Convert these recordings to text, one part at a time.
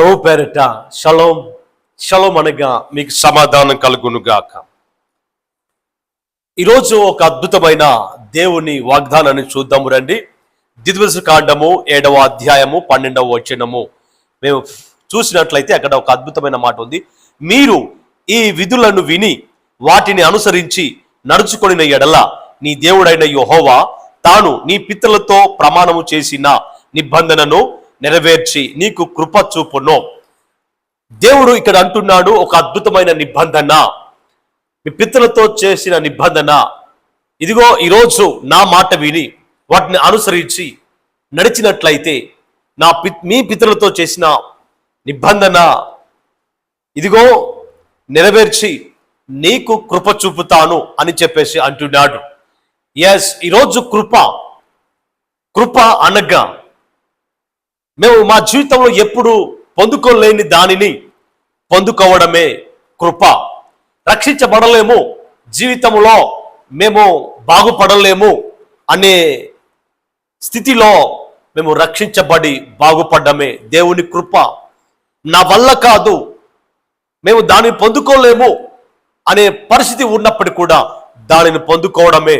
ప్రభు పేరట shalom shalom అనగా మీకు సమాధానం కలుగునుగాక. ఈరోజు ఒక అద్భుతమైన దేవుని వాగ్దానాన్ని చూద్దాము రండి. దిద్వస కాండము ఏడవ అధ్యాయము పన్నెండవ వచనము. మేము చూసినట్లయితే అక్కడ ఒక అద్భుతమైన మాట ఉంది. మీరు ఈ విధులను విని వాటిని అనుసరించి నడుచుకొనిన ఎడల నీ దేవుడైన యెహోవా తాను నీ పితలతో ప్రమాణము చేసిన నిబంధనను నెరవేర్చి నీకు కృప చూపును. దేవుడు ఇక్కడ అంటున్నాడు ఒక అద్భుతమైన నిబంధన. మీ పితలతో చేసిన నిబంధన. ఇదిగో ఈరోజు నా మాట విని వాటిని అనుసరించి నడిచినట్లయితే నా పి మీ పితలతో చేసిన నిబంధన. ఇదిగో నెరవేర్చి నీకు కృప చూపుతాను అని చెప్పేసి అంటున్నాడు. ఎస్ ఈరోజు కృప. కృప అనగా మేము మా జీవితంలో ఎప్పుడు పొందుకోలేని దానిని పొందుకోవడమే కృప. రక్షించబడలేము జీవితంలో మేము బాగుపడలేము అనే స్థితిలో మేము రక్షించబడి బాగుపడ్డమే దేవుని కృప. నా వల్ల కాదు మేము దాన్ని పొందుకోలేము అనే పరిస్థితి ఉన్నప్పటికీ కూడా దానిని పొందుకోవడమే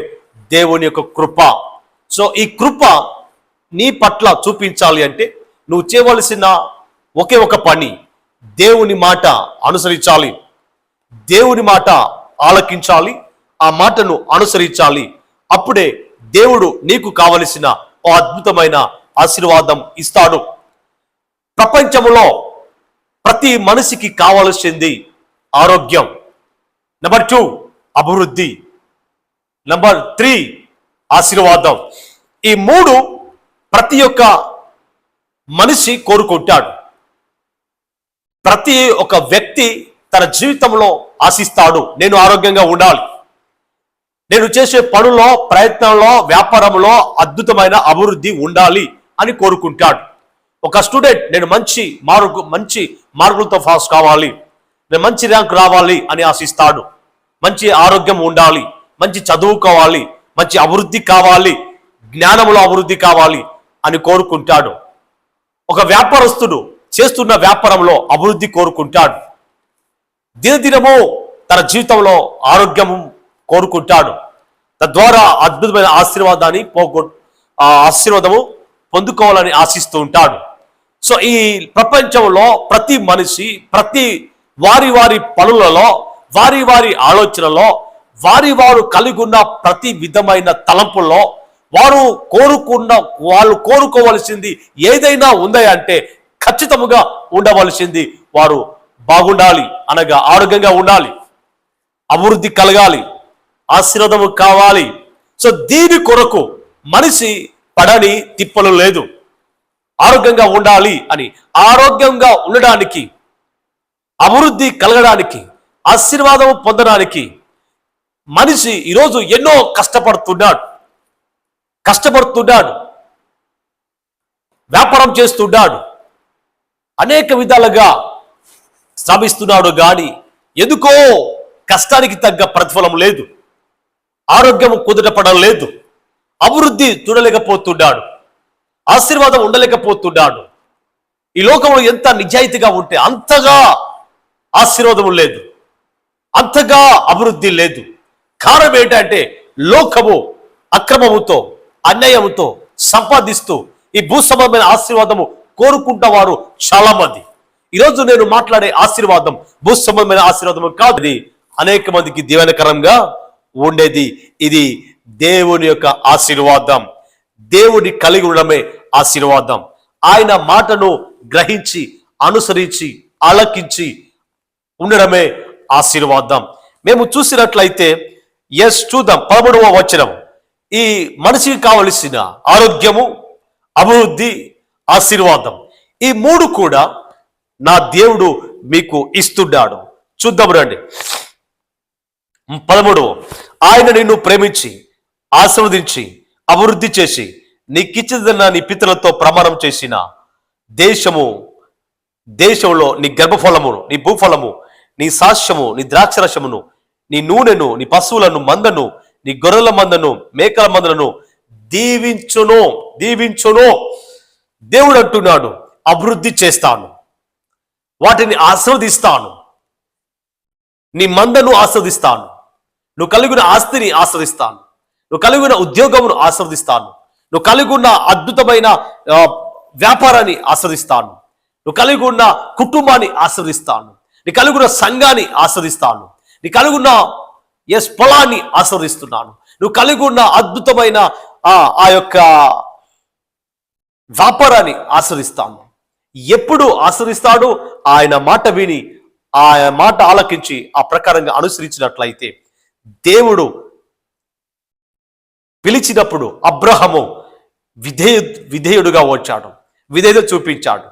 దేవుని యొక్క కృప. సో ఈ కృప నీ పట్ల చూపించాలి అంటే నువ్వు చేయవలసిన ఒకే ఒక పని దేవుని మాట అనుసరించాలి. దేవుని మాట ఆలకించాలి ఆ మాటను అనుసరించాలి. అప్పుడే దేవుడు నీకు కావలసిన ఓ అద్భుతమైన ఆశీర్వాదం ఇస్తాడు. ప్రపంచంలో ప్రతి మనిషికి కావలసింది ఆరోగ్యం. నెంబర్ టూ అభివృద్ధి. నెంబర్ త్రీ ఆశీర్వాదం. ఈ మూడు ప్రతి ఒక్క మనిషి కోరుకుంటాడు. ప్రతి ఒక వ్యక్తి తన జీవితంలో ఆశిస్తాడు నేను ఆరోగ్యంగా ఉండాలి. నేను చేసే పనులో ప్రయత్నంలో వ్యాపారంలో అద్భుతమైన అభివృద్ధి ఉండాలి అని కోరుకుంటాడు. ఒక స్టూడెంట్ నేను మంచి మార్కు మంచి మార్కులతో పాస్ కావాలి. నేను మంచి ర్యాంక్ రావాలి అని ఆశిస్తాడు. మంచి ఆరోగ్యం ఉండాలి. మంచి చదువుకోవాలి. మంచి అభివృద్ధి కావాలి. జ్ఞానంలో అభివృద్ధి కావాలి అని కోరుకుంటాడు. ఒక వ్యాపారస్తుడు చేస్తున్న వ్యాపారంలో అభివృద్ధి కోరుకుంటాడు. దినదినము తన జీవితంలో ఆరోగ్యం కోరుకుంటాడు. తద్వారా అద్భుతమైన ఆశీర్వాదాన్ని పోగొ ఆశీర్వాదము పొందుకోవాలని ఆశిస్తూ ఉంటాడు. సో ఈ ప్రపంచంలో ప్రతి మనిషి ప్రతి వారి వారి పనులలో వారి వారి ఆలోచనలో వారి వారు కలిగి ఉన్న ప్రతి విధమైన తలంపుల్లో వారు కోరుకున్న వాళ్ళు కోరుకోవలసింది ఏదైనా ఉందా అంటే ఖచ్చితముగా ఉండవలసింది. వారు బాగుండాలి అనగా ఆరోగ్యంగా ఉండాలి అభివృద్ధి కలగాలి ఆశీర్వాదము కావాలి. సో దీని కొరకు మనిషి పడని తిప్పలు లేదు. ఆరోగ్యంగా ఉండాలి అని. ఆరోగ్యంగా ఉండడానికి అభివృద్ధి కలగడానికి ఆశీర్వాదం పొందడానికి మనిషి ఈరోజు ఎన్నో కష్టపడుతున్నాడు. కష్టపడుతున్నాడు. వ్యాపారం చేస్తున్నాడు. అనేక విధాలుగా శ్రమిస్తున్నాడు గాని ఎందుకో కష్టానికి తగ్గ ప్రతిఫలం లేదు. ఆరోగ్యం కుదటపడం లేదు అభివృద్ధి చూడలేకపోతున్నాడు. ఆశీర్వాదం ఉండలేకపోతున్నాడు. ఈ లోకంలో ఎంత నిజాయితీగా ఉంటే అంతగా ఆశీర్వాదం లేదు. అంతగా అభివృద్ధి లేదు. కారణం ఏంటంటే లోకము అక్రమముతో అన్యాయంతో సంపాదిస్తూ ఈ భూసంబంధమైన ఆశీర్వాదము కోరుకుంటవారు చాలా మంది ఈరోజు నేను మాట్లాడే ఆశీర్వాదం భూసంబంధమైన ఆశీర్వాదము కాదు. ఇది అనేక మందికి దీవెనకరంగా ఉండేది. ఇది దేవుని యొక్క ఆశీర్వాదం. దేవుని కలిగి ఉండడమే ఆశీర్వాదం. ఆయన మాటను గ్రహించి అనుసరించి ఆలకించి ఉండడమే ఆశీర్వాదం. మేము చూసినట్లయితే ఎస్ చూద్దాం. పదమూడవ వచనం. ఈ మనిషికి కావలసిన ఆరోగ్యము అభివృద్ధి ఆశీర్వాదం. ఈ మూడు కూడా నా దేవుడు మీకు ఇస్తున్నాడు. చూద్దాం రండి. పదమూడు ఆయన నిన్ను ప్రేమించి ఆశీర్వదించి అభివృద్ధి చేసి నీకిచ్చిందన్న నీ పితలతో ప్రమాణం చేసిన దేశము దేశంలో నీ గర్భఫలమును నీ భూఫలము నీ సాక్ష్యము నీ ద్రాక్షరసమును నీ నూనెను నీ పశువులను మందను నీ గొర్రెల మందను మేకల మందలను దీవించును దీవించును. దేవుడు అంటున్నాడు అభివృద్ధి చేస్తాను వాటిని ఆస్వాదిస్తాను నీ మందను ఆస్వాదిస్తాను నువ్వు కలిగిన ఆస్తిని ఆస్వాదిస్తాను నువ్వు కలిగిన ఉద్యోగమును ఆస్వాదిస్తాను నువ్వు కలిగి ఉన్న అద్భుతమైన వ్యాపారాన్ని ఆస్వాదిస్తాను నువ్వు కలిగి ఉన్న కుటుంబాన్ని ఆస్వాదిస్తాను నీ కలిగి ఉన్న సంఘాన్ని ఆస్వాదిస్తాను నీ కలిగి ఉన్న ఎస్ పొలాన్ని ఆస్వాదిస్తున్నాను. నువ్వు కలిగి ఉన్న అద్భుతమైన ఆ ఆ యొక్క వ్యాపారాన్ని ఆస్వాదిస్తాను. ఎప్పుడు ఆస్వాదిస్తాడో ఆయన మాట విని ఆయన మాట ఆలకించి ఆ ప్రకారంగా అనుసరించినట్లయితే దేవుడు పిలిచినప్పుడు అబ్రహము విధేయ విధేయుడుగా వచ్చాడు. విధేయత చూపించాడు.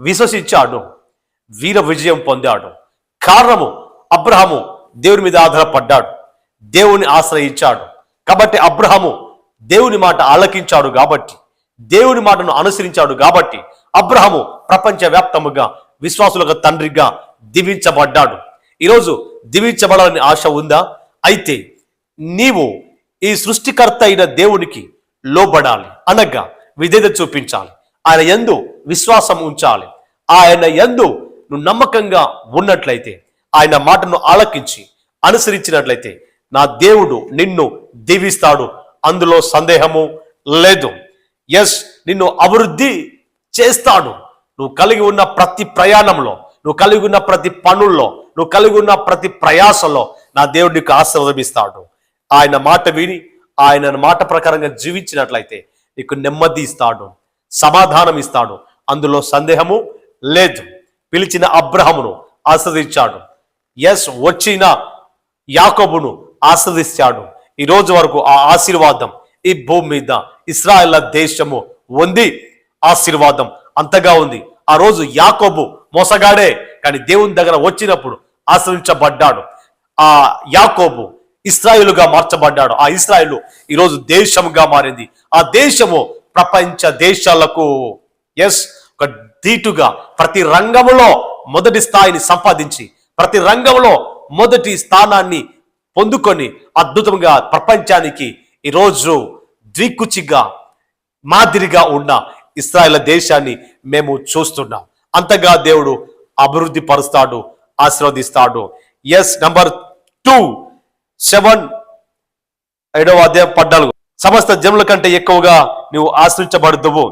విశ్వసించాడు. వీర విజయం పొందాడు. కారణము అబ్రహము దేవుని మీద ఆధారపడ్డాడు. దేవుని ఆశ్రయించాడు. కాబట్టి అబ్రహము దేవుని మాట ఆలకించాడు కాబట్టి దేవుని మాటను అనుసరించాడు కాబట్టి అబ్రహము ప్రపంచవ్యాప్తముగా విశ్వాసులకు తండ్రిగా దీవించబడ్డాడు. ఈరోజు దీవించబడాలని ఆశ ఉందా? అయితే నీవు ఈ సృష్టికర్త అయిన దేవునికి లోబడాలి అనగా విధేత చూపించాలి. ఆయన ఎందు విశ్వాసం ఉంచాలి. ఆయన ఎందు నువ్వు నమ్మకంగా ఉన్నట్లయితే ఆయన మాటను ఆలకించి అనుసరించినట్లయితే నా దేవుడు నిన్ను దీవిస్తాడు. అందులో సందేహము లేదు. ఎస్ నిన్ను అభివృద్ధి చేస్తాడు. నువ్వు కలిగి ఉన్న ప్రతి ప్రయాణంలో నువ్వు కలిగి ఉన్న ప్రతి పనుల్లో నువ్వు కలిగి ఉన్న ప్రతి ప్రయాసంలో నా దేవుడు నీకు ఆశీర్వదమిస్తాడు ఆయన మాట విని ఆయన మాట ప్రకారంగా జీవించినట్లయితే నీకు నెమ్మది ఇస్తాడు సమాధానం ఇస్తాడు. అందులో సందేహము లేదు. పిలిచిన అబ్రహమును ఆశ్రదించాడు. ఎస్ వచ్చిన యాకబును ఆస్వాదించాడు ఈ రోజు వరకు ఆ ఆశీర్వాదం ఈ భూమి మీద ఇస్రాయల్ దేశము ఉంది. ఆశీర్వాదం అంతగా ఉంది. ఆ రోజు యాకోబు మోసగాడే కానీ దేవుని దగ్గర వచ్చినప్పుడు ఆశ్రయించబడ్డాడు. ఆ యాకోబు ఇస్రాయిలుగా మార్చబడ్డాడు. ఆ ఇస్రాయిల్ ఈరోజు దేశముగా మారింది. ఆ దేశము ప్రపంచ దేశాలకు ఎస్ ఒక ధీటుగా ప్రతి రంగంలో మొదటి స్థాయిని సంపాదించి ప్రతి రంగంలో మొదటి స్థానాన్ని పొందుకొని అద్భుతంగా ప్రపంచానికి ఈరోజు ద్వికుచిగా మాదిరిగా ఉన్న ఇస్రాయల్ దేశాన్ని మేము చూస్తున్నాం. అంతగా దేవుడు అభివృద్ధి పరుస్తాడు ఆశీర్వదిస్తాడు. ఎస్ నంబర్ టూ సెవెన్ ఏడవ అధ్యాయం పద్నాలుగు. సమస్త జనుల కంటే ఎక్కువగా నువ్వు ఆశ్రయించబడుదువు.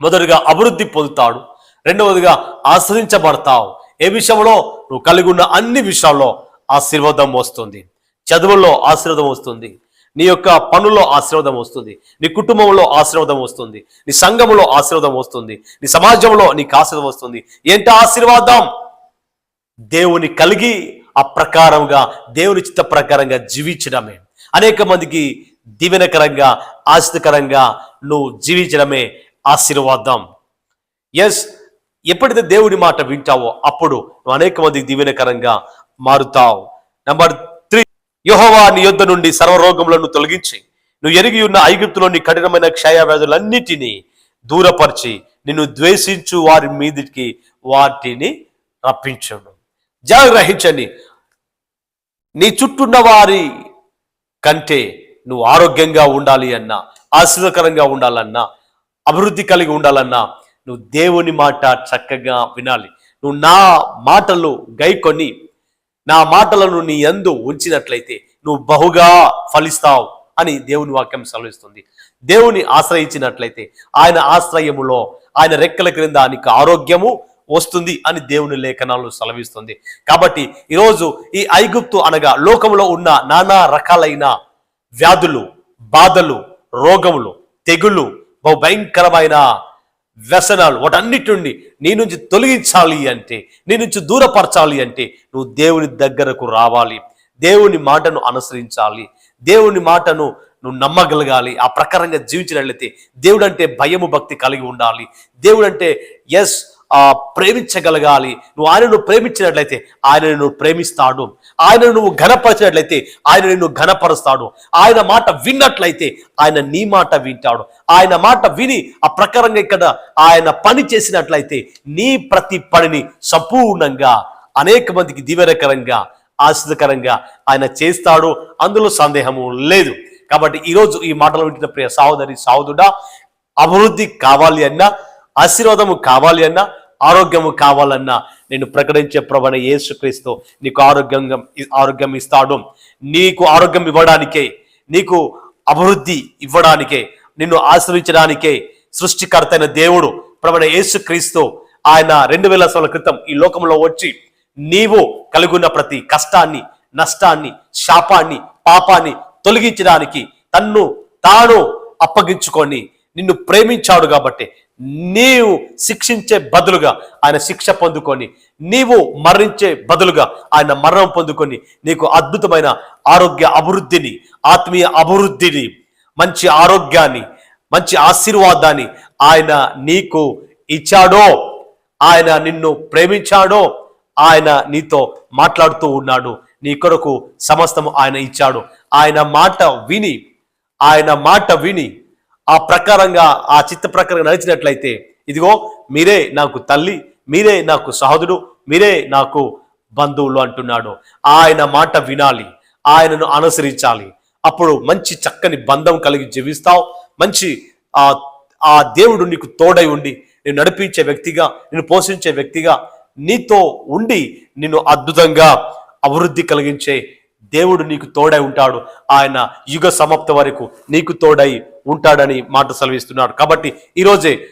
మొదటిగా అభివృద్ధి పొందుతాడు రెండవదిగా ఆశ్రయించబడతావు. ఏ విషయంలో? నువ్వు కలిగి ఉన్న అన్ని విషయాల్లో ఆశీర్వాదం వస్తుంది. చదువుల్లో ఆశీర్వాదం వస్తుంది. నీ యొక్క పనుల్లో ఆశీర్వాదం వస్తుంది. నీ కుటుంబంలో ఆశీర్వాదం వస్తుంది. నీ సంఘంలో ఆశీర్వాదం వస్తుంది. నీ సమాజంలో నీకు ఆశీర్వాదం వస్తుంది. ఏంటి ఆశీర్వాదం? దేవుని కలిగి ఆ ప్రకారంగా దేవుని చిత్త ప్రకారంగా జీవించడమే. అనేక మందికి దీవెనకరంగా ఆశితకరంగా నువ్వు జీవించడమే ఆశీర్వాదం. ఎస్ ఎప్పుడైతే దేవుని మాట వింటావో అప్పుడు నువ్వు అనేక మందికి దీవెనకరంగా మారుతావు. నెంబర్ యహోవా నీ యొద్ద నుండి సర్వరోగములను తొలగించి నువ్వు ఎరిగి ఉన్న ఐగుప్తులోని కఠినమైన క్షయవ్యాధులన్నిటినీ దూరపరిచి నిన్ను ద్వేషించు వారి మీదికి వాటిని రప్పించను. జాగ్రహించని నీ చుట్టూన్న వారి కంటే నువ్వు ఆరోగ్యంగా ఉండాలి అన్నా ఆశీర్వకరంగా ఉండాలన్నా అభివృద్ధి కలిగి ఉండాలన్నా నువ్వు దేవుని మాట చక్కగా వినాలి. నువ్వు నా మాటలు గైకొని నా మాటలను నీ ఎందు ఉంచినట్లయితే నువ్వు బహుగా ఫలిస్తావు అని దేవుని వాక్యం సెలవిస్తుంది. దేవుని ఆశ్రయించినట్లయితే ఆయన ఆశ్రయములో ఆయన రెక్కల క్రింద నీకు ఆరోగ్యము వస్తుంది అని దేవుని లేఖనాలు సెలవిస్తుంది. కాబట్టి ఈరోజు ఈ ఐగుప్తు అనగా లోకంలో ఉన్న నానా రకాలైన వ్యాధులు బాధలు రోగములు తెగులు బహు భయంకరమైన వ్యసనాలు వాటన్నిటి నుండి నీ నుంచి తొలగించాలి అంటే నీ నుంచి దూరపరచాలి అంటే నువ్వు దేవుని దగ్గరకు రావాలి. దేవుని మాటను అనుసరించాలి. దేవుని మాటను నువ్వు నమ్మగలగాలి. ఆ ప్రకారంగా జీవించినట్లయితే దేవుడు అంటే భయము భక్తి కలిగి ఉండాలి. దేవుడు అంటే ఎస్ ప్రేమించగలగాలి. నువ్వు ఆయనను ప్రేమించినట్లయితే ఆయన నువ్వు ప్రేమిస్తాడు. ఆయన నువ్వు ఘనపరిచినట్లయితే ఆయన నిన్ను ఘనపరుస్తాడు. ఆయన మాట విన్నట్లయితే ఆయన నీ మాట వింటాడు. ఆయన మాట విని ఆ ప్రకారంగా ఇక్కడ ఆయన పని చేసినట్లయితే నీ ప్రతి పనిని సంపూర్ణంగా అనేక మందికి దీవెనకరంగా ఆశ్రదకరంగా ఆయన చేస్తాడు. అందులో సందేహము లేదు. కాబట్టి ఈరోజు ఈ మాటలు వింటున్న ప్రియ సహోదరి సహోదరుడా అభివృద్ధి కావాలి అన్నా ఆశీర్వాదము కావాలి అన్నా ఆరోగ్యము కావాలన్నా నేను ప్రకటించే ప్రభన యేసుక్రీస్తు నీకు ఆరోగ్యంగా ఆరోగ్యం ఇస్తాడు. నీకు ఆరోగ్యం ఇవ్వడానికే నీకు అభివృద్ధి ఇవ్వడానికే నిన్ను ఆశ్రయించడానికే సృష్టికర్తైన దేవుడు ప్రవణ యేసుక్రీస్తు ఆయన రెండు వేల సంవత్సరాల క్రితం ఈ లోకంలో వచ్చి నీవు కలిగిన ప్రతి కష్టాన్ని నష్టాన్ని శాపాన్ని పాపాన్ని తొలగించడానికి తన్ను తాను అప్పగించుకొని నిన్ను ప్రేమించాడు కాబట్టి నీవు శిక్షించే బదులుగా ఆయన శిక్ష పొందుకొని నీవు మరణించే బదులుగా ఆయన మరణం పొందుకొని నీకు అద్భుతమైన ఆరోగ్య అభివృద్ధిని ఆత్మీయ అభివృద్ధిని మంచి ఆరోగ్యాన్ని మంచి ఆశీర్వాదాన్ని ఆయన నీకు ఇచ్చాడో ఆయన నిన్ను ప్రేమించాడో ఆయన నీతో మాట్లాడుతూ ఉన్నాడు. నీ కొరకు సమస్తము ఆయన ఇచ్చాడు. ఆయన మాట విని ఆయన మాట విని ఆ ప్రకారంగా ఆ చిత్త ప్రకారంగా నడిచినట్లయితే ఇదిగో మీరే నాకు తల్లి మీరే నాకు సహోదరుడు మీరే నాకు బంధువులు అంటున్నాడు. ఆయన మాట వినాలి ఆయనను అనుసరించాలి. అప్పుడు మంచి చక్కని బంధం కలిగి జీవిస్తావు. మంచి ఆ ఆ దేవుడు నీకు తోడై ఉండి నేను నడిపించే వ్యక్తిగా నేను పోషించే వ్యక్తిగా నీతో ఉండి నిన్ను అద్భుతంగా అభివృద్ధి కలిగించే దేవుడు నీకు తోడై ఉంటాడు. ఆయన యుగ సమాప్తి వరకు నీకు తోడై ఉంటాడని మాట సెలవిస్తున్నాడు. కాబట్టి ఈరోజే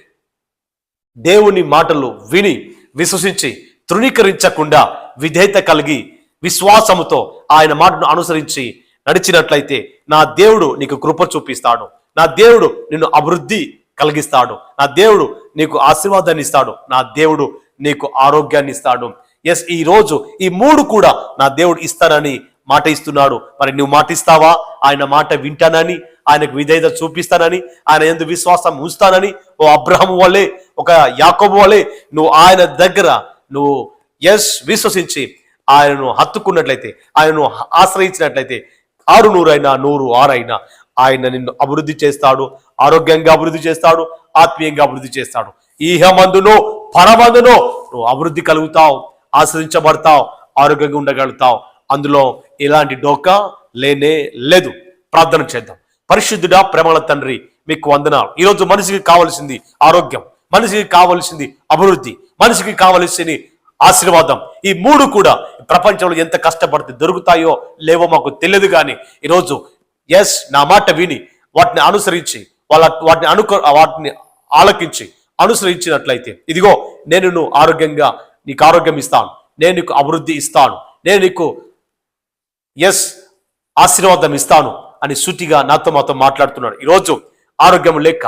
దేవుని మాటలు విని విశ్వసించి తృణీకరించకుండా విధేయత కలిగి విశ్వాసముతో ఆయన మాటను అనుసరించి నడిచినట్లయితే నా దేవుడు నీకు కృప చూపిస్తాడు. నా దేవుడు నిన్ను అభివృద్ధి కలిగిస్తాడు. నా దేవుడు నీకు ఆశీర్వాదాన్ని ఇస్తాడు. నా దేవుడు నీకు ఆరోగ్యాన్ని ఇస్తాడు. ఎస్ ఈ రోజు ఈ మూడు కూడా నా దేవుడు ఇస్తానని మాట ఇస్తున్నాడు. మరి నువ్వు మాటిస్తావా ఆయన మాట వింటానని ఆయనకు విధేయత చూపిస్తానని ఆయన ఎందు విశ్వాసం ఉంచుతానని ఓ అబ్రహం వలే ఒక యాకోబు వలే నువ్వు ఆయన దగ్గర నువ్వు ఎస్ విశ్వసించి ఆయనను హత్తుకున్నట్లయితే ఆయనను ఆశ్రయించినట్లయితే ఆరు నూరైనా నూరు ఆరైనా ఆయన నిన్ను అభివృద్ధి చేస్తాడు ఆరోగ్యంగా అభివృద్ధి చేస్తాడు ఆత్మీయంగా అభివృద్ధి చేస్తాడు. ఈహమందునో పరమందునో నువ్వు అభివృద్ధి కలుగుతావు ఆశ్రయించబడతావు ఆరోగ్యంగా ఉండగలుగుతావు. అందులో ఎలాంటి డోకా లేనే లేదు. ప్రార్థన చేద్దాం. పరిశుద్ధుడా ప్రేమల తండ్రి మీకు వందనాలు. ఈరోజు మనిషికి కావలసింది ఆరోగ్యం మనిషికి కావలసింది అభివృద్ధి మనిషికి కావలసింది ఆశీర్వాదం. ఈ మూడు కూడా ప్రపంచంలో ఎంత కష్టపడితే దొరుకుతాయో లేవో మాకు తెలియదు కానీ ఈరోజు ఎస్ నా మాట విని వాటిని అనుసరించి వాళ్ళ వాటిని అనుక వాటిని ఆలకించి అనుసరించినట్లయితే ఇదిగో నేను నువ్వు ఆరోగ్యంగా నీకు ఆరోగ్యం ఇస్తాను నేను నీకు అభివృద్ధి ఇస్తాను నేను నీకు ఎస్ ఆశీర్వాదం ఇస్తాను అని సూటిగా నాతో మాతో మాట్లాడుతున్నాడు. ఈరోజు ఆరోగ్యం లేక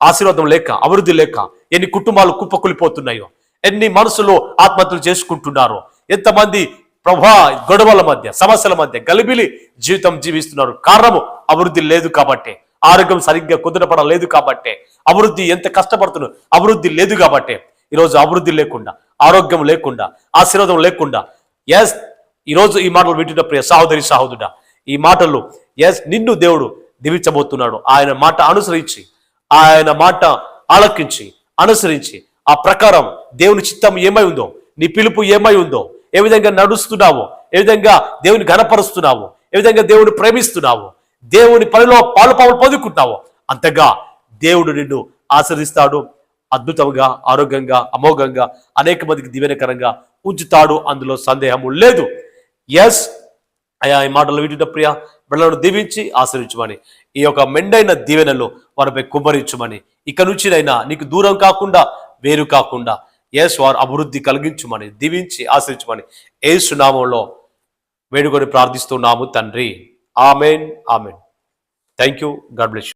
ఆశీర్వాదం లేక అభివృద్ధి లేక ఎన్ని కుటుంబాలు కుప్పకూలిపోతున్నాయో ఎన్ని మనసులో ఆత్మహత్యలు చేసుకుంటున్నారో ఎంతమంది ప్రభా గొడవల మధ్య సమస్యల మధ్య గలిబిలి జీవితం జీవిస్తున్నారు. కారణము అభివృద్ధి లేదు కాబట్టే ఆరోగ్యం సరిగ్గా కుదరపడం లేదు కాబట్టే అభివృద్ధి ఎంత కష్టపడుతున్నారు అభివృద్ధి లేదు కాబట్టే ఈరోజు అభివృద్ధి లేకుండా ఆరోగ్యం లేకుండా ఆశీర్వాదం లేకుండా ఎస్ ఈరోజు ఈ మాటలు వింటున్న ప్రియ సహోదరి సహోదరుడ ఈ మాటలు ఎస్ నిన్ను దేవుడు దివించబోతున్నాడు. ఆయన మాట అనుసరించి ఆయన మాట ఆలకించి అనుసరించి ఆ ప్రకారం దేవుని చిత్తం ఏమై ఉందో నీ పిలుపు ఏమై ఉందో ఏ విధంగా నడుస్తున్నావో ఏ విధంగా దేవుని గణపరుస్తున్నావో ఏ విధంగా దేవుని ప్రేమిస్తున్నావో దేవుని పనిలో పాలు పాలు పొందుకుంటున్నావో అంతగా దేవుడు నిన్ను ఆశ్రదిస్తాడు. అద్భుతంగా ఆరోగ్యంగా అమోఘంగా అనేక మందికి దీవెనకరంగా ఉంచుతాడు. అందులో సందేహము లేదు. ఎస్ అయా ఈ మాటలు వింటున్న ప్రియ బిడ్డలను దీవించి ఆశ్రయించమని ఈ యొక్క మెండైన దీవెనలు వారిపై కుమ్మరించమని. ఇక నుంచినైనా నీకు దూరం కాకుండా వేరు కాకుండా ఎస్ వారు అభివృద్ధి కలిగించమని దీవించి ఆశ్రయించమని ఏ సునామంలో వేడుకొని ప్రార్థిస్తున్నాము తండ్రి. Amen amen. Thank you God bless